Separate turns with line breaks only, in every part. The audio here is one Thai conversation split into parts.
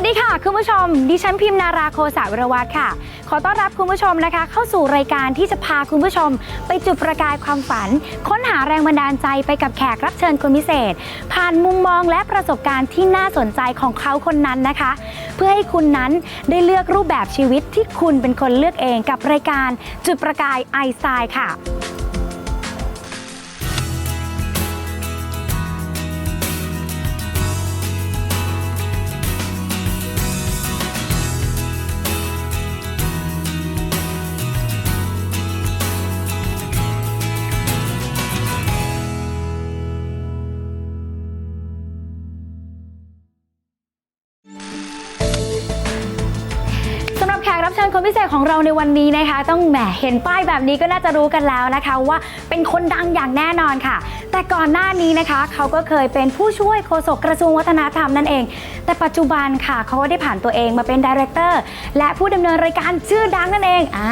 วัสดีค่ะ คุณผู้ชม ดิฉันพิมพ์นาราโคสาวรวัตรค่ะ ขอต้อนรับคุณผู้ชมนะคะ เข้าสู่รายการที่จะพาคุณผู้ชม ไปจุดประกายความฝัน ค้นหาแรงบันดาลใจไปกับแขกรับเชิญคนพิเศษ ผ่านมุมมองและประสบการณ์ที่น่าสนใจของเขาคนนั้นนะคะ เพื่อให้คุณนั้นได้เลือกรูปแบบชีวิตที่คุณเป็นคนเลือกเองกับรายการจุดประกายไอสไตล์ค่ะ ชิญคนพิเศษของเราในวันนี้นะคะ ต้องแหมเห็นป้ายแบบนี้ก็น่าจะรู้กันแล้วนะคะ ว่าเป็นคนดังอย่างแน่นอนค่ะ แต่ก่อนหน้านี้นะคะ เขาก็เคยเป็นผู้ช่วยโฆษกกระทรวงวัฒนธรรมนั่นเอง แต่ปัจจุบันค่ะ เขาก็ได้ผ่านตัวเองมาเป็นดีเรคเตอร์และผู้ดำเนินรายการชื่อดังนั่นเองอ่า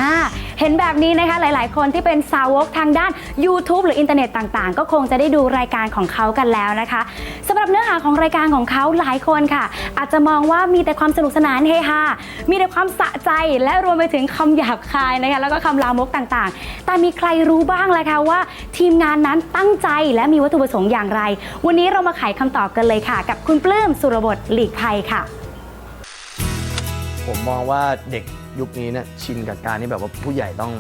เห็นแบบนี้นะคะหลายๆ คนที่เป็นสาวกทางด้าน YouTube หรืออินเทอร์เน็ตต่างๆ ก็คงจะได้ดูรายการของเขากันแล้วนะคะสำหรับเนื้อหาของรายการของเขาหลายคนค่ะ อาจจะมองว่ามีแต่ความสนุกสนานเฮฮา มีแต่ความสะใจและรวมไปถึงคำหยาบคายนะคะแล้วก็คำลามกต่างๆ แต่มีใครรู้บ้างล่ะคะว่า ทีมงานนั้นตั้งใจและมีวัตถุประสงค์อย่างไร วันนี้เรามาไขคำตอบกันเลยค่ะ กับคุณปลื้มสุรบทหลีกภัยค่ะ
ผมมองว่าเด็กยุคนี้เนี่ยชินกับการที่แบบว่าผู้ใหญ่ต้อง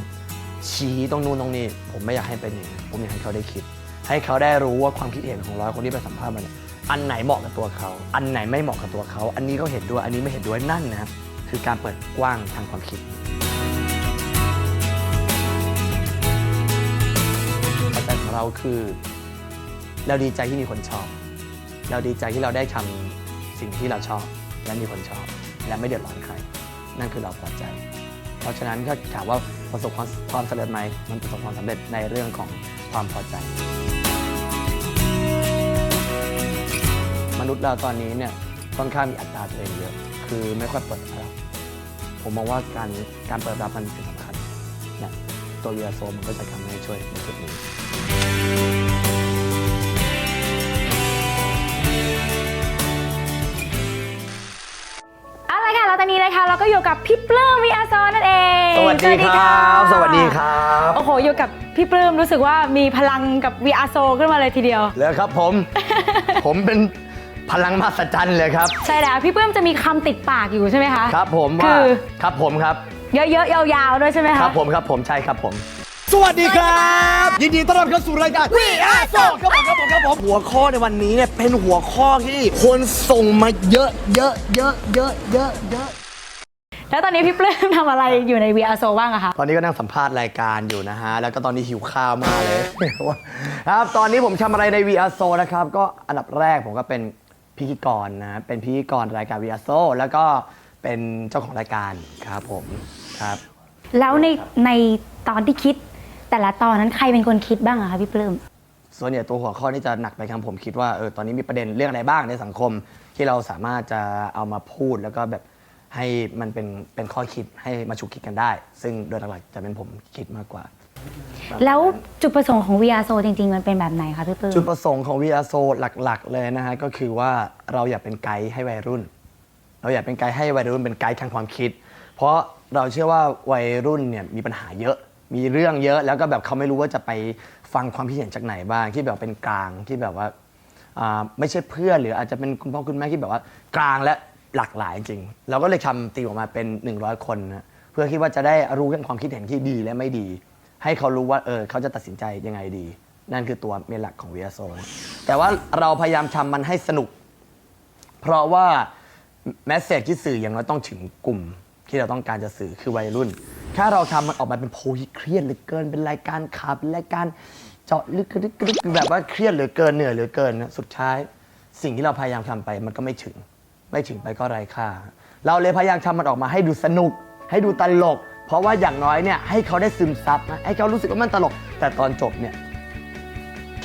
ชี้ต้องนู่นต้องนี่ผมไม่อยากให้เป็นอย่างนั้นผมอยากให้เขาได้คิด ให้เขาได้รู้ว่าความคิดเห็นของร้อยคนที่ไปสัมภาษณ์มาเนี่ยอันไหนเหมาะกับตัวเขา อันไหนไม่เหมาะกับตัวเขา อันนี้เขาเห็นด้วย อันนี้ไม่เห็นด้วยนั่นนะคือการเปิดกว้างทางความคิดปัจจัยของเราคือ เราดีใจที่มีคนชอบ เราดีใจที่เราได้ทำสิ่งที่เราชอบและมีคนชอบ และไม่เดือดร้อนใคร นั่นคือเราพอใจ เพราะฉะนั้นถ้าถามว่าประสบความความสำเร็จไหมมันประสบความสำเร็จในเรื่องของความพอใจ มนุษย์เราตอนนี้เนี่ยค่อนข้างมีอัตราตัวเองเยอะ คือไม่ค่อยเปิดรับผมมองว่าการการเปิดรับมันเป็นสำคัญนะตัวเรียโซมันก็จะทำให้ช่วยในจุดนี้
อาละค่ะแล้วตอนนี้นะคะ เราก็อยู่กับพี่ปลื้มวิอาซอนนั่นเอง
สวัสดีครับ สวัสดีครับ
โอ้โหอยู่กับพี่ปลื้มรู้สึกว่ามีพลังกับวิอาโซขึ้นมาเลยทีเดียว
เลยครับผม ผมเป็นพลังมหัศจรรย์เลยครับ
ใช่แล้วพี่ปลื้มจะมีคำติดปากอยู่ใช่ไหมคะ
ครับผม
คื
ว่า
อ
ครับผมครับ
เยอะๆยาวๆด้วยใช่ไหมคะ
ครับผมครับผมใช่ครับผม
สวัสดีครับ ยินดีต้อนรับเข้าสู่รายการ We Are So ครับผมครับผมครับผมหัวข้อในวันนี้เนี่ยเป็นหัวข้อที่คนส่งมาเยอะเยอะเยอะเยอะเยอะเยอะ
แล้วตอนนี้พี่ปลื้มทำอะไรอยู่ในวิอาโซบ้างอะคะ
ตอนนี้ก็นั่งสัมภาษณ์รายการอยู่นะฮะ แล้วก็ตอนนี้หิวข้าวมากเลย ครับ ตอนนี้ผมทำอะไรใน VR s o นะครับ ก็อันดับแรกผมก็เป็นพิธีกรนะ เป็นพิธีกรรายการ VR s o แล้วก็เป็นเจ้าของรายการครับผมครับ
แล้วในในตอนที่คิด แต่ละตอนนั้นใครเป็นคนคิดบ้างอะคะพี่ปลื้ม
ส่วนใหญ่ตัวหัวข้อนี่จะหนักไปครับผมคิดว่าเออตอนนี้มีประเด็นเรื่องอะไรบ้างในสังคม ที่เราสามารถจะเอามาพูดแล้วก็แบบให้มันเป็นเป็นข้อคิดให้มาฉุกคิดกันได้ ซึ่งโดยหลักๆจะเป็นผมคิดมากกว่า
แล้วจุดประสงค์ของวิอาโซจริง ๆ มันเป็นแบบไหนคะพี่ปลื้ม
จุดประสงค์ของ VR s o หลัก ๆ เลยนะฮะก็คือว่าเราอยากเป็นไกด์ให้วัยรุ่น เราอยากเป็นไกด์ให้วัยรุ่นเป็นไกด์ทางความคิด เพราะเราเชื่อว่าวัยรุ่นเนี่ยมีปัญหาเยอะ มีเรื่องเยอะแล้วก็แบบเขาไม่รู้ว่าจะไปฟังความคิดเห็นจากไหนบ้างที่แบบเป็นกลางที่แบบว่าอ่าไม่ใช่เพื่อนหรืออาจจะเป็นคุณพ่อคุณแม่ที่แบบว่ากลางและหลากหลายจริง เราก็เลยทำตีมออกมาเป็น 100 คนนะเพื่อคิดว่าจะได้รู้เรื่องความคิดเห็นที่ดีและไม่ดี ให้เขารู้ว่าเออเขาจะตัดสินใจยังไงดี นั่นคือตัวเมนหลักของ v r s o แต่ว่าเราพยายามทำมันให้สนุก เพราะว่าแมสเซจที่สื่ออย่างน้อยต้องถึงกลุ่มที่เราต้องการจะสื่อคือวัยรุ่น ถ้าเราทำมันออกมาเป็นโพลีเครียดเหลือเกิน เป็นรายการขับเป็นรายการเจาะลึกลึกลึกแบบว่าเครียดเหลือเกินเหนื่อยเหลือเกินนะสุดท้าย สิ่งที่เราพยายามทำไปมันก็ไม่ถึง ไม่ถึงไปก็ไร้ค่า เราเลยพยายามทำมันออกมาให้ดูสนุก ให้ดูตลก เพราะว่าอย่างน้อยเนี่ยให้เขาได้ซึมซับนะให้เขารู้สึกว่ามันตลก แต่ตอนจบเนี่ย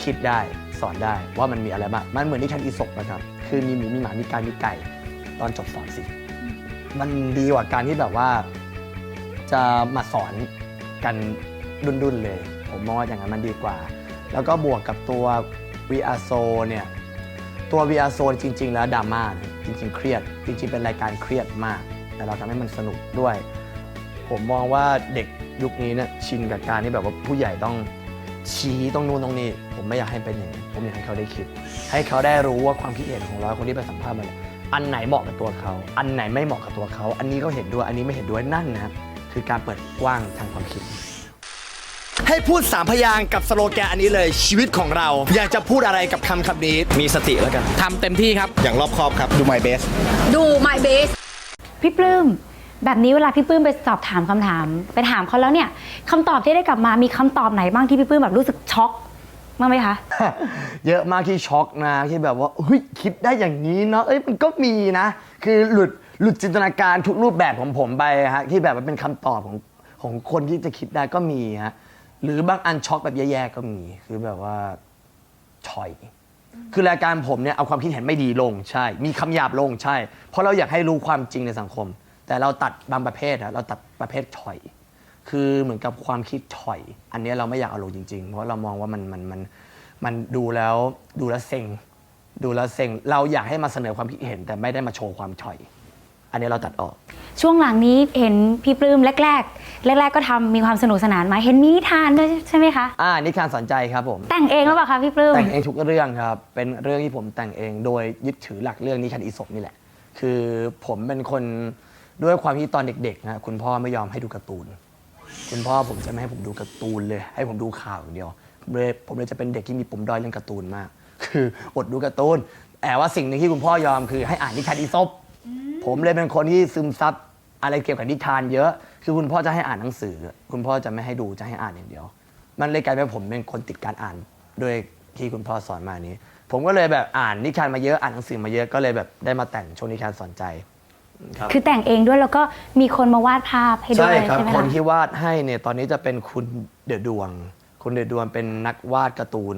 คิดได้สอนได้ว่ามันมีอะไรบ้างมันเหมือนนิทานอีสปนะครับ คือมีหมูมีหมามีก่มีไก่ ตอนจบสอนสิ มันดีกว่าการที่แบบว่า จะมาสอนกันดุนๆเลย ผมมองว่าอย่างนั้นมันดีกว่า แล้วก็บวกกับตัว VR s o เนี่ยตัว VR s o จริง ๆ แล้วดราม่าจริง ๆ เครียด จริง ๆ เป็นรายการเครียดมาก แต่เราทำให้มันสนุกด้วย ผมมองว่าเด็กยุคนี้เนี่ยชินกับการที่แบบว่าผู้ใหญ่ต้องชี้ต้องนู่นต้องนี่ผมไม่อยากให้เป็นอย่างนี้ผมอยากให้เขาได้คิด ให้เขาได้รู้ว่าความคิดเห็นของเราคนที่ไปสัมภาษณ์มาเนี่ยอันไหนเหมาะกับตัวเขา อันไหนไม่เหมาะกับตัวเขา อันนี้ก็เห็นด้วยอันนี้ไม่เห็นด้วยนั่นนะ ครับคือการเปิดกว้างทางความคิด
ให้พูดสามพยางค์กับสโลแกนอันนี้เลยชีวิตของเรา อยากจะพูดอะไรกับคำคำนี้ มีสติแล้วกัน
ทำเต็มที่ครับ
อย่างรอบคอบครับ ดู my best
ดู my base
พี่ปลื้มแบบนี้เวลาพี่ปลื้มไปสอบถามคำถาม ไปถามเขาแล้วเนี่ยคำตอบที่ได้กลับมามีคำตอบไหนบ้างที่พี่ปลื้มแบบรู้สึกช็อกบ้างไหมคะ
เยอะมากที่ช็อกนะที่แบบว่าเฮ้ยคิดได้อย่างนี้เนาะเอ้ยมันก็มีนะ คือหลุด หลุดจินตนาการทุกรูปแบบของผมไปฮะที่แบบว่าเป็นคำตอบของของคนที่จะคิดได้ก็มีฮะหรือบางอันช็อกแบบแย่ๆก็มี คือแบบว่าชอย คือรายการผมเนี่ยเอาความคิดเห็นไม่ดีลงใช่ มีคำหยาบลงใช่ เพราะเราอยากให้รู้ความจริงในสังคม แต่เราตัดบางประเภทอะเราตัดประเภทชอย คือเหมือนกับความคิดถอย อันเนี้ยเราไม่อยากเอาลงจริง ๆ เพราะเรามองว่ามันมันมันมันดูแล้วดูแล้วเซ็ง ดูแล้วเซ็ง เราอยากให้มาเสนอความคิดเห็นแต่ไม่ได้มาโชว์ความถอย อันนี้เราตัดออก
ช่วงหลังนี้เห็นพี่ปลื้มแรก ๆ แรก ๆ ก็ทำมีความสนุกสนานมาเห็นมีนิทานด้วยใช่ไหมคะ
อ่านิทานสอนใจครับผม
แต่งเองหรือเปล่าคะพี่ปลื้ม
แต่งเองทุกเรื่องครับ เป็นเรื่องที่ผมแต่งเอง โดยยึดถือหลักเรื่องนิทานอีสปนี่แหละ คือผมเป็นคนด้วยความที่ตอนเด็กๆนะคุณพ่อไม่ยอมให้ดูการ์ตูน คุณพ่อผมจะไม่ให้ผมดูการ์ตูนเลย ให้ผมดูข่าวอย่างเดียวผมเลยผมเลยจะเป็นเด็กที่มีปมด้อยเรื่องการ์ตูนมาก คืออดดูการ์ตูนแต่ว่าสิ่งหนึ่งที่คุณพ่อ ยอมคือให้อ่านนิทานอีสป ผมเลยเป็นคนที่ซึมซับอะไรเกี่ยวกับนิทานเยอะ คือคุณพ่อจะให้อ่านหนังสือ คุณพ่อจะไม่ให้ดูจะให้อ่านอย่างเดียว มันเลยกลายเป็นผมเป็นคนติดการอ่านด้วยที่คุณพ่อสอนมานี้ ผมก็เลยแบบอ่านนิทานมาเยอะอ่านหนังสือมาเยอะก็เลยแบบได้มาแต่งช่วงนิทานสอนใจ
คือแต่งเองด้วยแล้วก็มีคนมาวาดภาพให้ด้
ใช่
วย
ครับ
ใช่ไหม
คน
คะ
ที่วาดให้เนี่ยตอนนี้จะเป็นคุณเดอะดวง คุณเดอะดวงเป็นนักวาดการ์ตูน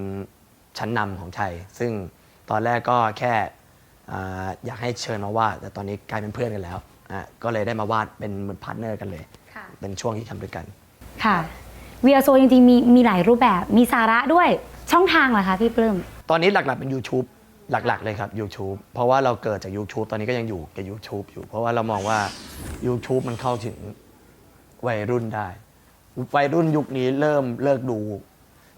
ชั้นนำของไทย ซึ่งตอนแรกก็แค่ อ่าอยากให้เชิญมาวาด แต่ตอนนี้กลายเป็นเพื่อนกันแล้วอะก็เลยได้มาวาดเป็นเหมือนพาร์ทเนอร์กันเลยเป็นช่วงที่ทำด้วยกัน
ค่ะวีอาโซจริงๆมีมีหลายรูปแบบมีสาระด้วยช่องทางเหรอคะพี่ปลื้ม
ตอนนี้หลักๆเป็น YouTube หลักๆเลยครับ YouTube เพราะว่าเราเกิดจาก YouTube ตอนนี้ก็ยังอยู่กับ YouTube อยู่ เพราะว่าเรามองว่า YouTube มันเข้าถึงวัยรุ่นได้ วัยรุ่นยุคนี้เริ่มเลิกดู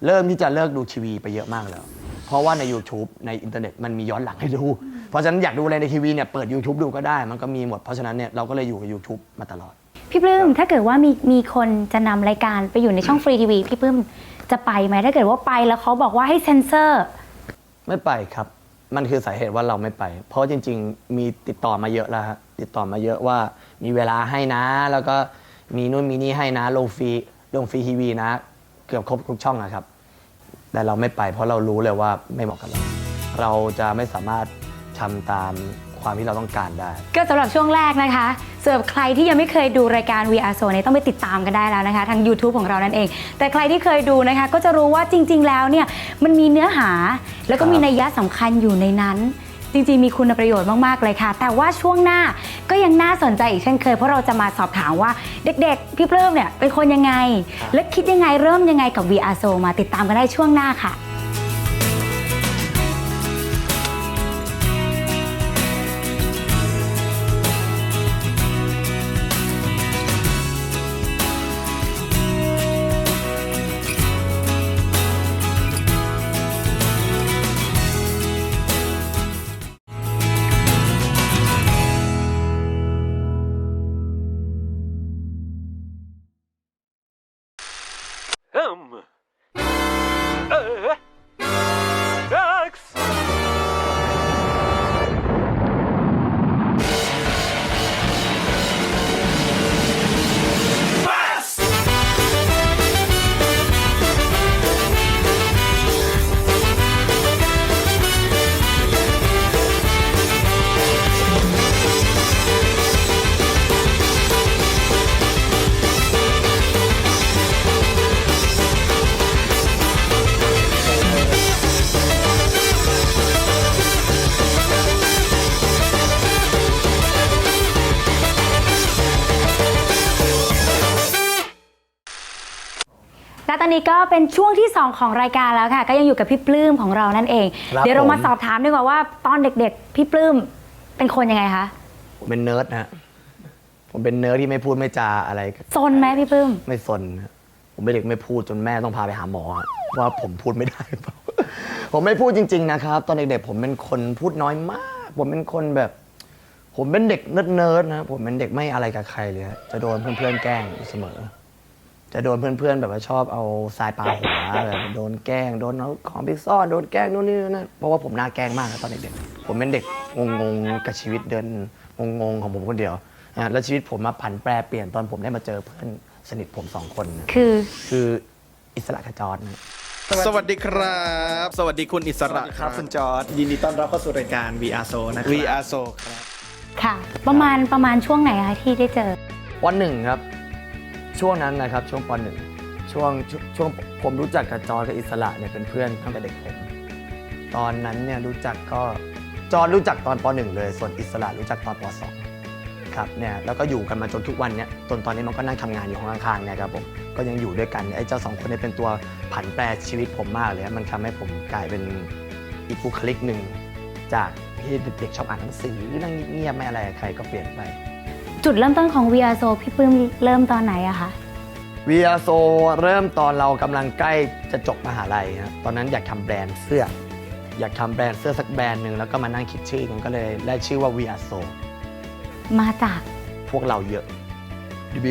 เริ่มที่จะเลิกดูทีวีไปเยอะมากแล้ว เพราะว่าใน YouTube ในอินเทอร์เน็ตมันมีย้อนหลังให้ดู เพราะฉะนั้นอยากดูอะไรในทีวีเนี่ยเปิด YouTube ดูก็ได้ มันก็มีหมด เพราะฉะนั้นเนี่ยเราก็เลยอยู่กับ YouTube มาตลอด
พี่ปลื้มถ้าเกิดว่ามีมีคนจะนำรายการไปอยู่ในช่องฟรีทีวีพี่ปลื้มจะไปไหมถ้าเกิดว่าไปแล้วเขาบอกว่าให้เซ็นเซอร์
ไม่ไปครับ มันคือสาเหตุว่าเราไม่ไป เพราะจริง ๆ มีติดต่อมาเยอะแล้วฮะติดต่อมาเยอะว่ามีเวลาให้นะ แล้วก็มีนู่นมีนี่ให้นะลงฟรีลงฟรีทีวีนะ เกือบครบทุกช่องนะครับ แต่เราไม่ไปเพราะเรารู้เลยว่าไม่เหมาะกับเรา เราจะไม่สามารถทำตามความที่เราต้องการได้
ก็สำหรับช่วงแรกนะคะสำหรับใครที่ยังไม่เคยดูรายการ VR Zone เนี่ยต้องไปติดตามกันได้แล้วนะคะ ทาง YouTube ของเรานั่นเอง แต่ใครที่เคยดูนะคะ ก็จะรู้ว่าจริง ๆ แล้วเนี่ยมันมีเนื้อหา แล้วก็มีนัยยะสำคัญอยู่ในนั้น จริงๆมีคุณประโยชน์มากๆเลยค่ะ แต่ว่าช่วงหน้าก็ยังน่าสนใจอีกเช่นเคยเพราะเราจะมาสอบถามว่าเด็กๆ พี่เพิ่มเนี่ยเป็นคนยังไง และคิดยังไงเริ่มยังไงกับ VR Soul มาติดตามกันได้ช่วงหน้าค่ะ ก็เป็นช่วงที่ 2 ของรายการแล้วค่ะ ก็ยังอยู่กับพี่ปลื้มของเรานั่นเอง
ครับ
เดี๋ยวเรา
ผม
มาสอบถามดีกว่าว่าตอนเด็กๆ พี่ปลื้มเป็นคนยังไงคะ
ผมเป็นเนิร์ดนะฮะ ผมเป็นเนิร์ดที่ไม่พูดไม่จาอะไร
ซนไหมพี่ปลื้ม
ไม่สนนะผมเป็นเด็กไม่พูดจนแม่ต้องพาไปหาหมออะว่าผมพูดไม่ได้หรือเปล่า ผมไม่พูดจริง ๆ นะครับ ตอนเด็กๆผมเป็นคนพูดน้อยมาก ผมเป็นคนแบบ ผมเป็นเด็กเนิร์ดๆนะ ผมเป็นเด็กไม่อะไรกับใครเลยฮะจะโดนเพื่อนๆแกล้งอยู่เสมอ จะโดนเพื่อนๆ แบบว่าชอบเอาทรายปาหัวแบบโดนแกล้ง โดนเอาของไปซ่อนโดนแกล้งนู่นนี่นั่นเพราะว่าผมน่าแกล้งมากนะตอนเด็กๆผมเป็นเด็กงงๆกับชีวิตเดินงงๆของผมคนเดียวนะแล้วชีวิตผมมาผันแปรเปลี่ยนตอนผมได้มาเจอเพื่อนสนิทผมสองคนนะ
คือ
คืออิสระขจรนะ
สวัสดีครับ สวัสดีคุณอิสระ
ครับคุณจอร์ดยินดีต้อนรับเข้าสู่รายการ VR Show นะครับ
วีอาโซครับ
ค่ะ ประมาณประมาณช่วงไหนคะที่ได้เจอ
ปหนึ่งครับ ช่วงนั้นนะครับช่วงปหนึ่งช่วงช่วงช่วงผมรู้จักกับจอร์กับอิสระเนี่ยเป็นเพื่อนตั้งแต่เด็กผมตอนนั้นเนี่ยรู้จักก็จอร์รู้จักตอนปหนึ่งเลย ส่วนอิสระรู้จักตอนปสองครับเนี่ยแล้วก็อยู่กันมาจนทุกวันเนี่ยจนตอนนี้มันก็นั่งทำงานอยู่ห้องข้างๆเนี่ยครับผมก็ยังอยู่ด้วยกันไอ้เจ้าสองคนเนี้เป็นตัวผันแปรชีวิตผมมากเลยมันทำให้ผมกลายเป็นอีกบุคลิกหนึ่งจากที่เด็กชอบอ่านหนังสือนั่งเงียบๆไม่อะไรใครก็เปลี่ยนไป
จุดเริ่มต้นของ VR Show พี่ปลื้มเริ่มตอนไหนอะคะ
วีอาโซเริ่มตอนเรากำลังใกล้จะจบมหาลัยครับตอนนั้นอยากทำแบรนด์เสื้อ อยากทำแบรนด์เสื้อสักแบรนด์หนึ่งแล้วก็มานั่งคิดชื่อมันก็เลยได้ชื่อว่า We Are So
มาจาก
พวกเราเยอะ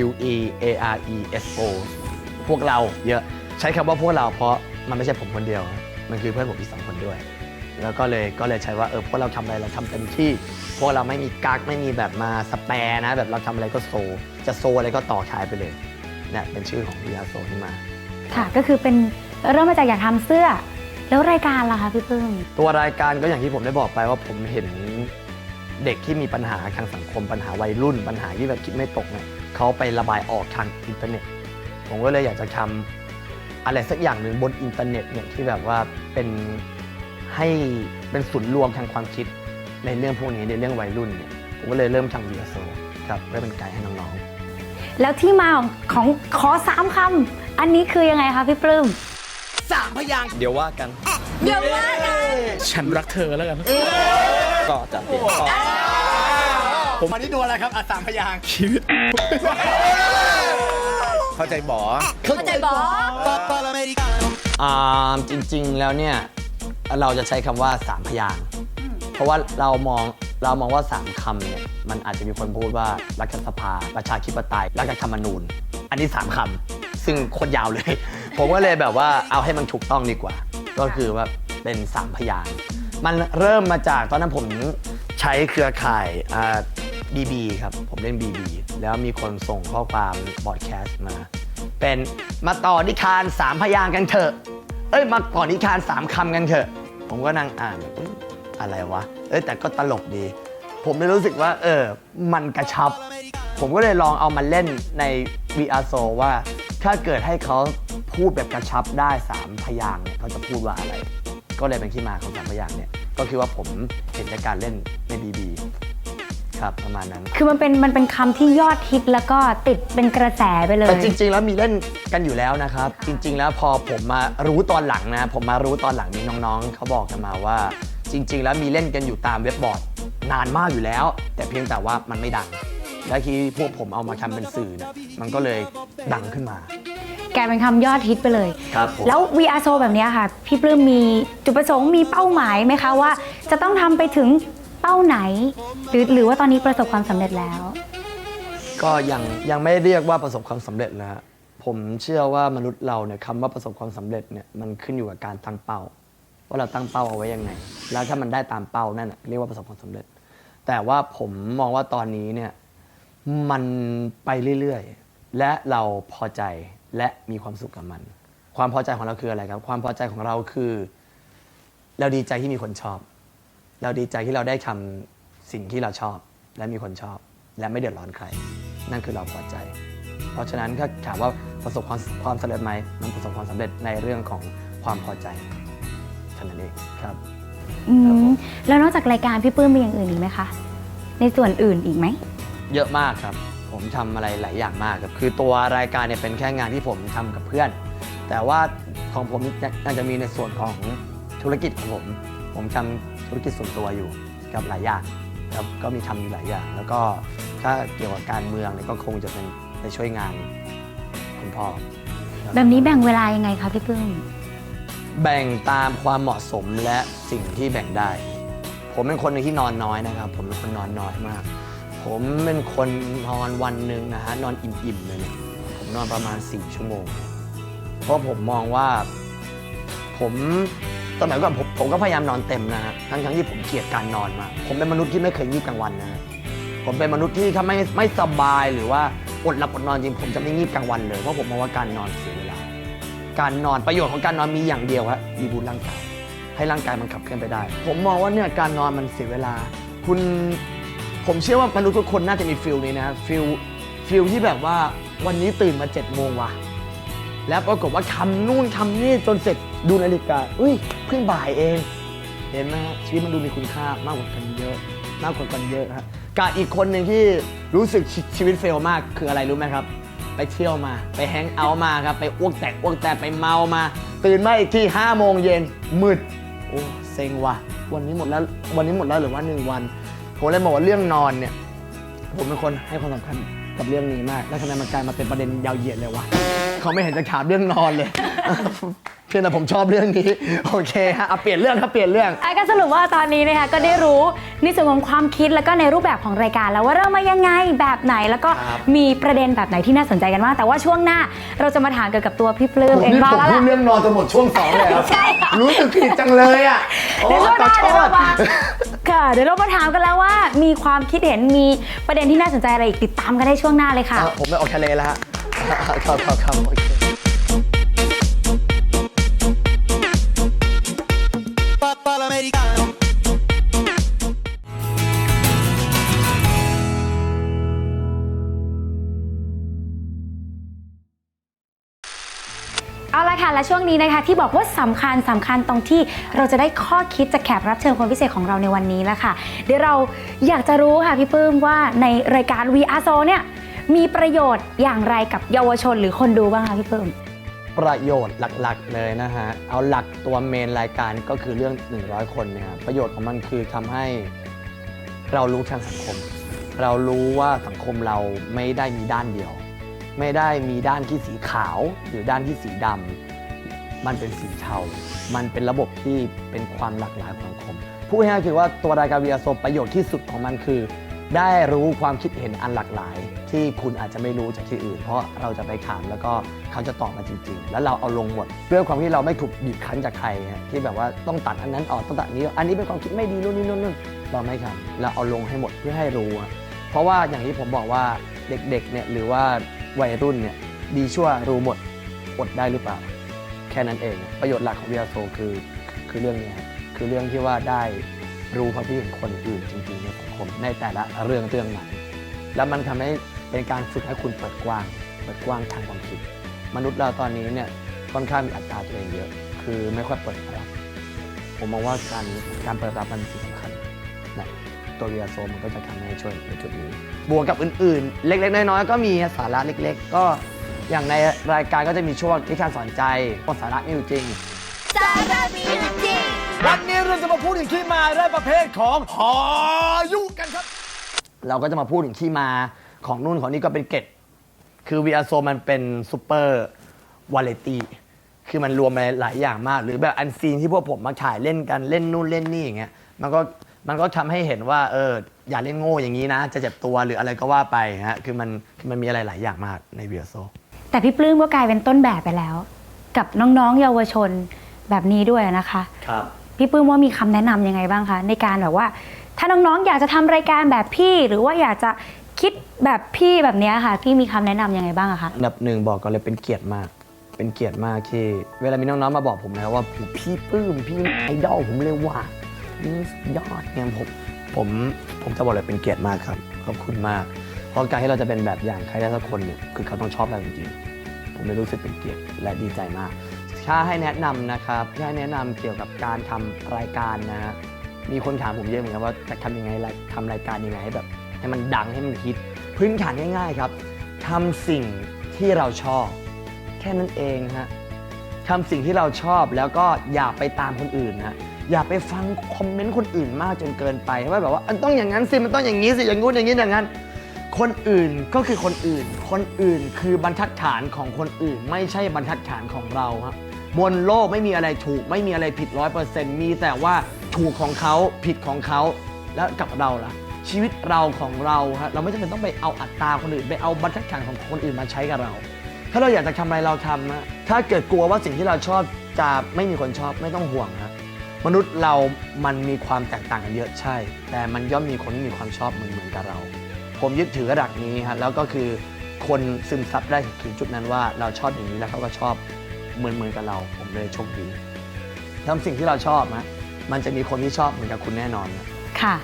W E A R E S O พวกเราเยอะใช้คำว่าพวกเราเพราะมันไม่ใช่ผมคนเดียว มันคือเพื่อนผมอีกสองคนด้วย แล้วก็เลยก็เลยใช้ว่าเออพวกเราทำอะไรเราทำเต็มที่ พวกเราไม่มีกักไม่มีแบบมาสแปรนะ แบบเราทำอะไรก็โซ จะโซอะไรก็ต่อท้ายไปเลยเนี่ยเป็นชื่อของ We Are So ที่มา
ค่ะก็คือเป็นเริ่มมาจากอยากทำเสื้อ แล้วรายการล่ะคะพี่ปลื้ม
ตัวรายการก็อย่างที่ผมได้บอกไปว่าผมเห็นเด็กที่มีปัญหาทางสังคมปัญหาวัยรุ่น ปัญหาที่แบบคิดไม่ตกเนี่ยเขาไประบายออกทางอินเทอร์เน็ต ผมก็เลยอยากจะทำอะไรสักอย่างหนึ่งบนอินเทอร์เน็ตเนี่ยที่แบบว่าเป็น ให้เป็นศูนย์รวมทางความคิดในเรื่องพวกนี้ในเรื่องวัยรุ่นเนี่ยผมก็เลยเริ่มทำวีดีโอครับเพื่อเป็นไกด์ให้น้อง
แล้วที่มาของของขอสามคำอันนี้คือยังไงคะพี่ปลื้ม
สามพยางค์
เดี๋ยวว่ากัน
เดี๋ยวว่ากัน
ฉันรักเธอแล้วกัน
ก็จะเปลี่ยนต่อ
ผมวันนี้ดูอะไรครับอะสามพยางค์
ชีวิตเข้าใจบอ
เข้าใจบอ
ๆอ่าจริง ๆ แล้วเนี่ย เราจะใช้คำว่าสามพยางค์เพราะว่าเรามองเรามองว่าสามคำเนี่ยมันอาจจะมีคนพูดว่ารัฐสภาประชาธิปไตยรัฐธรรมนูญ อันนี้สามคำซึ่งโคตรยาวเลย ผมก็เลยแบบว่าเอาให้มันถูกต้องดีกว่า ก็คือว่าเป็นสามพยางค์มันเริ่มมาจากตอนนั้นผมใช้เครือข่ายอ่า BB ครับ ผมเล่น BB แล้วมีคนส่งข้อความบอดแคสต์มา เป็นมาต่อนิทานสามพยางค์กันเถอะ เอ้ยมาต่อนิทานสามคำกันเถอะ ผมก็นั่งอ่านเอ้ยอะไรวะ เอ้ยแต่ก็ตลกดี ผมเลยรู้สึกว่า เออ มันกระชับ ผมก็เลยลองเอามาเล่นใน VR So ว่า ถ้าเกิดให้เขาพูดแบบกระชับได้สามพยางค์เนี่ยเขาจะพูดว่าอะไร ก็เลยเป็นที่มาของสามพยางค์เนี่ย ก็คือว่าผมเห็นจากการเล่นใน BB ครับประมาณนั้น
คือมันเป็นมันเป็นคำที่ยอดฮิตแล้วก็ติดเป็นกระแสไปเลย
แต่จริง ๆ แล้วมีเล่นกันอยู่แล้วนะครับ จริง ๆ แล้วพอผมมารู้ตอนหลังนะ ผมมารู้ตอนหลังมีน้องๆเขาบอกกันมาว่า จริง ๆ แล้วมีเล่นกันอยู่ตามเว็บบอร์ดนานมากอยู่แล้ว แต่เพียงแต่ว่ามันไม่ดัง และที่พวกผมเอามาทำเป็นสื่อเนี่ยมันก็เลยดังขึ้นมา
กลายเป็นคำยอดฮิตไปเลย
ครับผม
แล้ว VR Show แบบเนี้ยค่ะ พี่ปลื้มมีจุดประสงค์มีเป้าหมายไหมคะว่า จะต้องทำไปถึง เป้าไหน หรือหรือว่าตอนนี้ประสบความสำเร็จแล้ว
ก็ยังยังไม่เรียกว่าประสบความสำเร็จนะฮะผมเชื่อว่ามนุษย์เราเนี่ยคำว่าประสบความสำเร็จเนี่ยมันขึ้นอยู่กับการตั้งเป้า ว่าเราตั้งเป้าเอาไว้ยังไง แล้วถ้ามันได้ตามเป้านั่นน่ะเรียกว่าประสบความสำเร็จ แต่ว่าผมมองว่าตอนนี้เนี่ยมันไปเรื่อยๆ และเราพอใจและมีความสุขกับมัน ความพอใจของเราคืออะไรครับ ความพอใจของเราคือ เราดีใจที่มีคนชอบ เราดีใจที่เราได้ทำสิ่งที่เราชอบ และมีคนชอบ และไม่เดือดร้อนใคร นั่นคือเราพอใจ เพราะฉะนั้นถ้าถามว่าประสบความความสำเร็จไหมมันประสบความสำเร็จในเรื่องของความพอใจเท่านั้นเองครับ
อื
ครับผม ม
แล้วนอกจากรายการพี่ปลื้มมีอย่างอื่นอีกไหมคะ ในส่วนอื่นอีกไหม
เยอะมากครับ ผมทำอะไรหลายอย่างมากครับ คือตัวรายการเนี่ยเป็นแค่งานที่ผมทำกับเพื่อน แต่ว่าของผมน่าจะมีในส่วนของธุรกิจของผม ผมทำธุรกิจส่วนตัวอยู่กับหลายอย่างครับก็มีทำอยู่หลายอย่าง แล้วก็ถ้าเกี่ยวกับการเมืองเนี่ยก็คงจะเป็นไปช่วยงานคุณพ่อครับ
แบบนี้แบ่งเวลายังไงคะพี่ปลื้ม
แบ่งตามความเหมาะสมและสิ่งที่แบ่งได้ ผมเป็นคนหนึ่งที่นอนน้อยนะครับ ผมเป็นคนนอนน้อยมาก ผมเป็นคนนอนวันหนึ่งนะฮะนอนอิ่มๆเลยเนี่ยผมนอนประมาณ4ชั่วโมง เพราะผมมองว่าผม สมัยก่อนผมผมก็พยายามนอนเต็มนะฮะทั้งทั้งๆที่ผมเกลียดการนอนมากผมเป็นมนุษย์ที่ไม่เคยงีบกลางวันนะฮะผมเป็นมนุษย์ที่ถ้าไม่ไม่สบายหรือว่าอดหลับอดนอนจริงผมจะไม่งีบกลางวันเลยเพราะผมมองว่าการนอนเสียเวลา การนอนประโยชน์ของการนอนมีอย่างเดียวครับดีบูตร่างกายให้ร่างกายมันขับเคลื่อนไปได้ ผมมองว่าเนี่ยการนอนมันเสียเวลา คุณผมเชื่อว่ามนุษย์ทุกคนน่าจะมีฟิลนี้นะฟิลฟิลที่แบบว่าวันนี้ตื่นมา7จ็ดโมงว่ะ แล้วปรากฏว่าทำนู่นทำนี่จนเสร็จดูนาฬิกาอุ้ยเพิ่งบ่ายเอง เห็นไหมฮะชีวิตมันดูมีคุณค่ามากกว่ากันเยอะ มากกว่ากันเยอะฮะกับอีกคนหนึ่งที่รู้สึกชชีวิตเฟลมากคืออะไรรู้ไหมครับ ไปเที่ยวมา ไปแฮงเอาท์มาครับ ไปอ้วกแตกอ้วกแตกไปเมามา ตื่นมาอีกทีห้าโมงเย็นมืดโอ้เซ็งว่ะวันนี้หมดแล้ววันนี้หมดแล้วหรือว่าหนึ่งวันผมเลยบอกว่าเรื่องนอนเนี่ยผมเป็นคนให้ความสำคัญกับเรื่องนี้มาก แล้วทำไมมันกลายมาเป็นประเด็นยาวเหยียดเลยวะ เขาไม่เห็นจะถามเรื่องนอนเลย เพียงแต่ผมชอบเรื่องนี้ โอเคฮะเอาเปลี่ยนเรื่องครับเปลี่ยนเรื่อง
อะก็สรุปว่าตอนนี้นะคะก็ได้รู้ในส่วนของความคิดแล้วก็ในรูปแบบของรายการ แล้วว่าเริ่มมายังไงแบบไหนแล้วก็
ครับ
มีประเด็นแบบไหนที่น่าสนใจกันบ้างแต่ว่าช่วงหน้าเราจะมาถามเกี่ยวกับตัวพี่ปลื้ม
ผม
เอง
นี่
บ้าง
ผม
แล้ว
พู
ล่ะ
ดเรื่องนอนจนหมดช่วงสองเลยครับ
ใช่ค่ะ
รู้สึกผิดจังเลยอะโอ้
เดี๋ยวช่วงห
ขอ
น้า
โท
เดี๋ยวเรา
ษ
มาค่ะเดี๋ยวเรามาถามกันแล้วว่า มีความคิดเห็นมีประเด็นที่น่าสนใจอะไรอีกติดตามกันได้ช่วงหน้าเลยค่ะ
อะผมไม่ออกทะเลแล้วฮะ ครับครับครับโอเค
เอาละค่ะ และช่วงนี้นะคะที่บอกว่าสำคัญสำคัญตรงที่เราจะได้ข้อคิดจากแขกรับเชิญคนพิเศษของเราในวันนี้แล้วค่ะ เดี๋ยวเราอยากจะรู้ค่ะพี่ปื้มว่าในรายการ VR So เนี่ย มีประโยชน์อย่างไรกับเยาวชนหรือคนดูบ้างคะพี่ปื้ม
ประโยชน์หลักๆเลยนะฮะ เอาหลักตัวเมนรายการก็คือเรื่อง 100 คนเนี่ยประโยชน์ของมันคือทำให้เรารู้ทางสังคม เรารู้ว่าสังคมเราไม่ได้มีด้านเดียว ไม่ได้มีด้านที่สีขาวหรือด้านที่สีดำมันเป็นสีเทา มันเป็นระบบที่เป็นความหลากหลายของสังคมพูดง่ายๆคือว่าตัวรายการวีอาโซประโยชน์ที่สุดของมันคือ ได้รู้ความคิดเห็นอันหลากหลาย ที่คุณอาจจะไม่รู้จากที่อื่น เพราะเราจะไปถามแล้วก็เขาจะตอบมาจริง ๆ แล้วเราเอาลงหมดเรื่อความที่เราไม่ถูกบีบคั้นจากใครฮะที่แบบว่าต้องตัดอันนั้นออกต้องตัดนี้ อันนี้เป็นความคิดไม่ดีนู่นนี่นู่นนู่นเราไม่ทำเราเอาลงให้หมดเพื่อให้รู้อะเพราะว่าอย่างที่ผมบอกว่าเด็กๆเนี่ยหรือว่าวัยรุ่นเนี่ยดีชั่วรู้หมดอดได้หรือเปล่า แค่นั้นเอง ประโยชน์หลักของวีอาโซคือคือเรื่องนี้ครับคือเรื่องที่ว่าได้ รู้ความคิดเห็นคนอื่นจริงๆในสังคมในแต่ละเรื่องเรื่องนั้นแล้วมันทำให้เป็นการฝึกให้คุณเปิดกว้าง เปิดกว้างทางความคิด มนุษย์เราตอนนี้เนี่ยค่อนข้างมีอัตราตัวเองเยอะ คือไม่ค่อยเปิดรับผมมองว่าการการเปิดรับมันสิ่งสำคัญนะตัววีอาโซมันก็จะทำให้ช่วยในจุดนี้ บวกกับอื่นๆ เล็กๆ น้อยๆ ก็มีสาระเล็ก ๆ ก็อย่างในรายการก็จะมีช่วงที่การสอนใจพวก สาระมีอยู่จริง
วันนี้เราจะมาพูดถึงที่มาและประเภทของพายุกันครับ
เราก็จะมาพูดถึงที่มาของนู่นของนี่ก็เป็นเกตคือ VR Zone มันเป็นซูเปอร์วาเลตี้คือมันรวมไปหลายอย่างมาก หรือแบบอันซีนที่พวกผมมาถ่ายเล่นกันเล่นนู่นเล่นนี่อย่างเงี้ยมันก็มันก็ทำให้เห็นว่าเอออย่าเล่นโง่อย่างนี้นะ จะเจ็บตัวหรืออะไรก็ว่าไปฮะคือมันคือมันมีอะไรหลายอย่างมากใน VR Zone
แต่พี่ปลื้มก็กลายเป็นต้นแบบไปแล้ว กับน้องๆ เยาวชน แบบนี้ด้วยนะคะ
ครับ
พี่ปื้มว่ามีคำแนะนำยังไงบ้างคะในการแบบว่า ถ้าน้องๆอยากจะทำรายการแบบพี่ หรือว่าอยากจะคิดแบบพี่แบบเนี้ยค่ะ พี่มีคำแนะนำยังไงบ้างอะคะ
อันดับหนึ่งบอกก่อนเลยเป็นเกียรติมาก เป็นเกียรติมากที่ เวลามีน้องๆมาบอกผมนะว่าโหพี่ปลื้มพี่ไอดอลผมเลยว่านี่สุดยอดเนี่ยผมผมผมจะบอกเลยเป็นเกียรติมากครับขอบคุณมาก เพราะการที่เราจะเป็นแบบอย่างใครได้สักคนเนี่ยคือเขาต้องชอบเราจริงๆผมเลยรู้สึกเป็นเกียรติและดีใจมาก ถ้าให้แนะนำนะครับถ้าให้แนะนำเกี่ยวกับการทำรายการนะฮะมีคนถามผมเยอะเหมือนกันว่าจะทำยังไงรายทำรายการยังไงให้แบบให้มันดังให้มันฮิตพื้นฐานง่ายๆครับทำสิ่งที่เราชอบ แค่นั้นเองฮะทำสิ่งที่เราชอบแล้วก็อย่าไปตามคนอื่นนะอย่าไปฟังคอมเมนต์คนอื่นมากจนเกินไปว่าแบบว่ามันต้องอย่างนั้นสิมันต้องอย่างนี้สิอย่างงู้นอย่างนี้อย่างนั้น คนอื่นก็คือคนอื่น คนอื่นคือบรรทัดฐานของคนอื่น ไม่ใช่บรรทัดฐานของเราครับ บนโลกไม่มีอะไรถูก ไม่มีอะไรผิดร้อยเปอร์เซ็นต์มีแต่ว่าถูกของเขาผิดของเขาแล้วกับเราล่ะ ชีวิตเราของเราฮะเราไม่จำเป็นต้องไปเอาอัตราคนอื่น ไปเอาบรรทัดฐานของคนอื่นมาใช้กับเรา ถ้าเราอยากจะทำอะไรเราทำนะถ้าเกิดกลัวว่าสิ่งที่เราชอบจะไม่มีคนชอบไม่ต้องห่วงนะมนุษย์เรามันมีความแตกต่างกันเยอะใช่ แต่มันย่อมมีคนที่มีความชอบเหมือนเหมือนกับเรา ผมยึดถือกระดักนี้ฮะแล้วก็คือคนซึมซับได้ถึงจุดนั้นว่าเราชอบอย่างนี้แล้วเขาก็ชอบ เหมือนเหมือนกับเรา ผมเลยโชคดีทำสิ่งที่เราชอบนะมันจะมีคนที่ชอบเหมือนกับคุณแน่นอนนะ
ค่ะ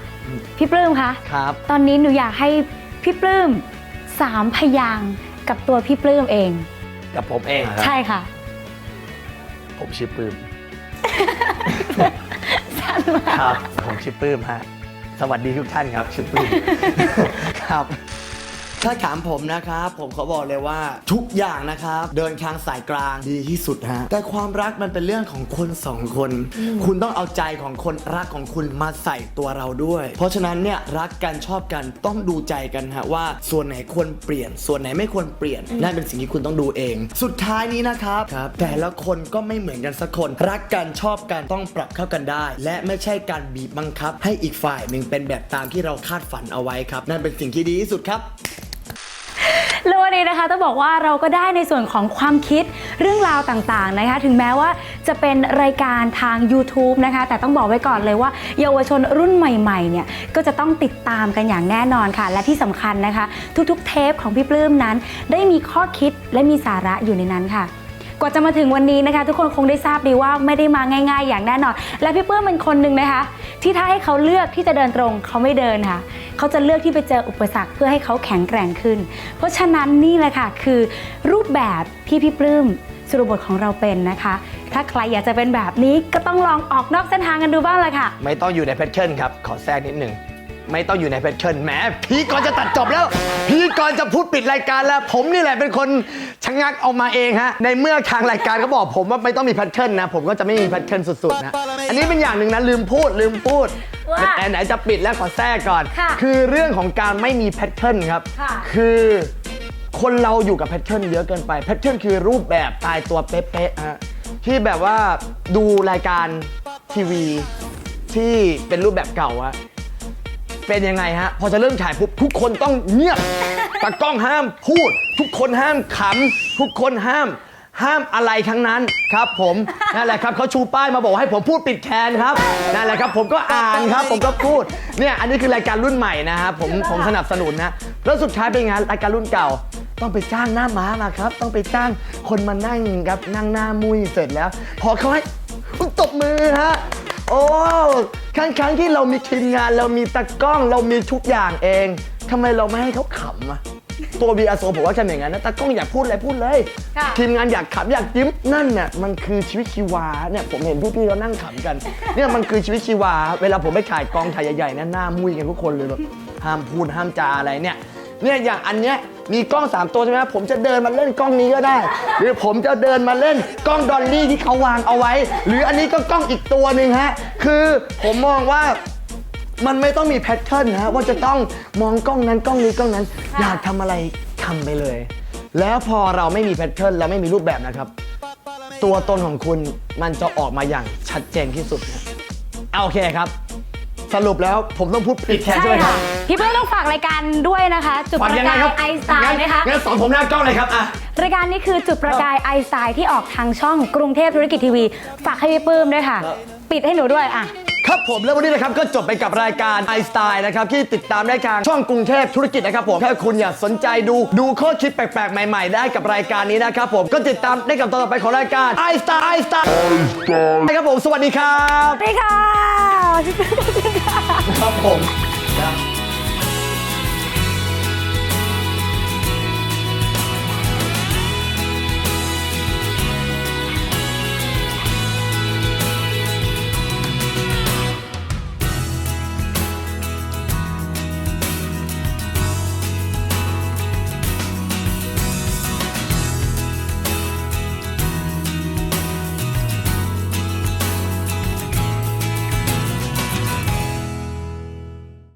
พี่ปลื้มคะ
ครับ
ตอนนี้หนูอยากให้พี่ปลื้มสามพยางค์กับตัวพี่ปลื้มเอง
กับผมเองครับ
ใช่ค่ะ
ผมชื่อปื้ม
สั้นมาก
ครับ ผมชื่อปื้มฮะ สวัสดีทุกท่านครับ ชื่อปื้ม ครับ ถ้าถามผมนะครับ ผมขอบอกเลยว่าทุกอย่างนะครับ เดินทางสายกลางดีที่สุดฮะแต่ความรักมันเป็นเรื่องของคนสองคน คุณต้องเอาใจของคนรักของคุณมาใส่ตัวเราด้วย เพราะฉะนั้นเนี่ยรักกันชอบกันต้องดูใจกันฮะว่าส่วนไหนควรเปลี่ยน ส่วนไหนไม่ควรเปลี่ยนนั่นเป็นสิ่งที่คุณต้องดูเอง สุดท้ายนี้นะครับครับ แต่ละคนก็ไม่เหมือนกันสักคน รักกันชอบกันต้องปรับเข้ากันได้ และไม่ใช่การบีบบังคับ ให้อีกฝ่ายหนึ่งเป็นแบบตามที่เราคาดฝันเอาไว้ครับ นั่นเป็นสิ่งที่ดีที่สุดครับ
แล้ววันนี้นะคะต้องบอกว่าเราก็ได้ในส่วนของความคิดเรื่องราวต่างๆนะคะ ถึงแม้ว่าจะเป็นรายการทาง YouTube นะคะ แต่ต้องบอกไว้ก่อนเลยว่า เยาวชนรุ่นใหม่ๆเนี่ยก็จะต้องติดตามกันอย่างแน่นอนค่ะ และที่สำคัญนะคะ ทุกๆ เทปของพี่ปลื้มนั้น ได้มีข้อคิดและมีสาระอยู่ในนั้นค่ะ กว่าจะมาถึงวันนี้นะคะ ทุกคนคงได้ทราบดีว่าไม่ได้มาง่าย ๆ อย่างแน่นอน และพี่เปื้มเป็นคนหนึ่งนะคะ ที่ถ้าให้เขาเลือกที่จะเดินตรงเขาไม่เดินค่ะ เขาจะเลือกที่ไปเจออุปสรรคเพื่อให้เขาแข็งแกร่งขึ้น เพราะฉะนั้นนี่แหละค่ะคือรูปแบบที่พี่ปลื้มสรุปบทของเราเป็นนะคะ ถ้าใครอยากจะเป็นแบบนี้ก็ต้องลองออกนอกเส้นทางกันดูบ้างเลยค่ะ
ไม่ต้องอยู่ในแพทเทิร์นครับ ขอแทรกนิดหนึ่ง ไม่ต้องอยู่ในแพทเทิร์นแหมพี่กรจะตัดจบแล้ว พี่กรจะพูดปิดรายการแล้ว ผมนี่แหละเป็นคนชะงักออกมาเองฮะในเมื่อทางรายการเขาบอกผมว่าไม่ต้องมีแพทเทิร์นนะ ผมก็จะไม่มีแพทเทิร์นสุดๆนะอันนี้เป็นอย่างหนึ่งนะลืมพูดลืมพูด
ว่า
แต่ไหนจะปิดแล้วขอแทรกก่อน
ค่ะ
คือเรื่องของการไม่มีแพทเทิร์นครับ
ค่ะ
คือคนเราอยู่กับแพทเทิร์นเยอะเกินไปแพทเทิร์นคือรูปแบบตายตัวเป๊ะๆฮะที่แบบว่าดูรายการทีวี ที่เป็นรูปแบบเก่าอะ เป็นยังไงฮะ พอจะเริ่มถ่ายปุ๊บทุกคนต้องเงียบตากล้องห้ามพูด ทุกคนห้ามขำทุกคนห้าม ห้ามอะไรทั้งนั้นครับผมนั่นแหละครับเขาชูป้ายมาบอกให้ผมพูดปิดแคนครับนั่นแหละครับผมก็อ่านครับ ผมก็พูดเนี่ยอันนี้คือรายการรุ่นใหม่นะครับผมผมสนับสนุนนะแล้วสุดท้ายเป็นไงานรายการรุ่นเก่า ต้องไปจ้างหน้าม้ามาครับ ต้องไปจ้างคนมานั่งครับนั่งหน้ามุ้ยเสร็จแล้ว พอเขาให้อุ๊ยตบมือฮะ โอ้ครั้งครั้งที่เรามีทีมงานเรามีตากล้องเรามีทุกอย่างเองทำไมเราไม่ให้เขาขำอะตัวบีอาโซผมว่าจะอย่างนั้นนะตากล้องอยากพูดอะไรพูดเลย
ค่ะ
ทีมงานอยากขำอยากยิ้มนั่นน่ะมันคือชีวิตชีวาเนี่ยผมเห็นพี่ๆเขานั่งขำกัน เนี่ยมันคือชีวิตชีวา เวลาผมไปถ่ายกองถ่ายใหญ่ๆนะหน้ามุ้ยกันทุกคนเลยแบบห้ามพูดห้ามจาอะไรเนี่ยเนี่ยอย่างอันเนี้ย มีกล้อง 3 ตัวใช่ไหมครับผมจะเดินมาเล่นกล้องนี้ก็ได้ หรือผมจะเดินมาเล่นกล้องดอลลี่ที่เขาวางเอาไว้ หรืออันนี้ก็กล้องอีกตัวหนึ่งฮะคือผมมองว่ามันไม่ต้องมีแพทเทิร์นนะว่าจะต้องมองกล้องนั้นกล้องนี้กล้องนั้น อยากทำอะไรทำไปเลย แล้วพอเราไม่มีแพทเทิร์นเราไม่มีรูปแบบนะครับ ตัวตนของคุณมันจะออกมาอย่างชัดเจนที่สุดนะเอาโอเคครับ สรุปแล้วผมต้องพูดผิดแทนใช่ไหมครับ
พี่เพื่อนต้องฝากรายการด้วยนะคะ จุด
ฟั
ป
ง
ระ
ยังไง
กาย
ครับ
ไอน์สไตล์นะคะ
งั้นสอนผมหน้ากล้องเลยครับอะ
รายการนี้คือจุดประกายไอน์สไตล์ที่ออกทางช่องกรุงเทพธุรกิจทีวี ฝากให้พี่ปื้มด้วยค่ะ ปิดให้หนูด้วยอะ
ครับผมแล้ววันนี้นะครับก็จบไปกับรายการ i สไตล์นะครับที่ติดตามได้ทางช่องกรุงเทพธุรกิจนะครับผมถ้าคุณอยากสนใจดูดูข้อคิดแปลกๆ ใหม่ๆ ได้กับรายการนี้นะครับผมก็ติดตามได้กับตอนต่อไปของรายการ i สไตล์ i สไตล์ครับผมสวัสดีครับ
สวัสดี ค่ะ
ครับผม